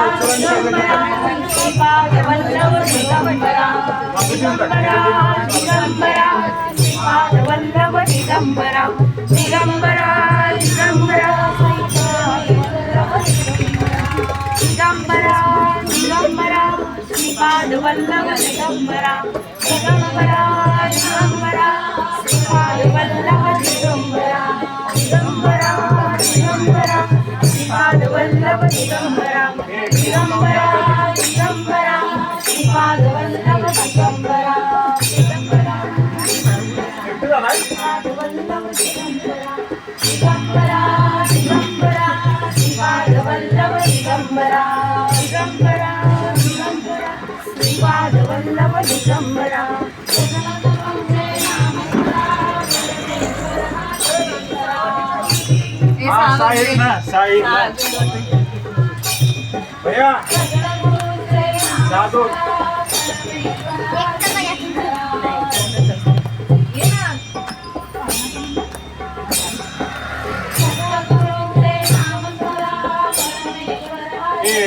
दिगंबरा श्रीपाद वल्लभ दिगंबरा दिगंबरा दिगंबरा श्रीपाद वल्लभ दिगंबरा दिगंबरा दिगंबरा दिगंबरा दिगंबरा दिगंबरा दिगंबरा श्रीपाद वल्लभ दिगंबरा दिगंबरा श्रीपाद वल्लभ दिगंबरा दिगंबरा दिगंबरा श्रीपाद वल्लभ दिगंबरा दिगंबरा दिगंबरा श्रीपाद वल्लभ दिगंबरा साहिब ना. साहिब ना भैया जादू ए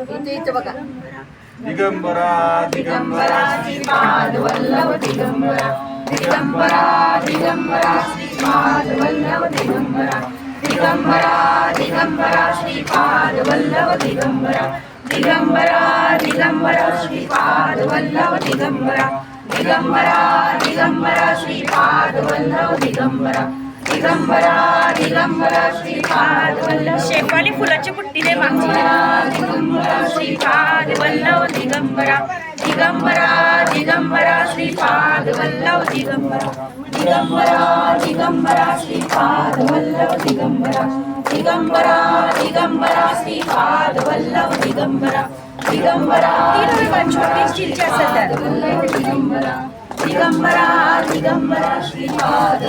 इथे इथे बघा दिगंबरा दिगंबरा श्रीपाद वल्लभ दिगंबरा दिगंबरा दिगंबरा श्रीपाद वल्लभ दिगंबरा दिगंबरा दिगंबरा श्रीपाद वल्लभ दिगंबरा दिगंबरा दिगंबरा श्रीपाद वल्लभ दिगंबरा दिगंबरा दिगंबरा श्रीपाद वल्लभ दिगंबरा दिगंबरा दिगंबरा श्रीपाद वल्लभ शेपाली फुलाची पुट्टी दे दिगंबरा श्रीपाद वल्लभ दिगंबरा दिगंबरा दिगंबरा श्रीपाद वल्लभ दिगंबरा दिगंबरा दिगंबरा श्रीपाद वल्लभ दिगंबरा दिगंबरा दिगंबरा श्रीपाद वल्लभ दिगंबरा दिगंबरा छोटी स्टीलची असेल तर दिगंबरा दिगंबरा दिगंबरा श्रीपाद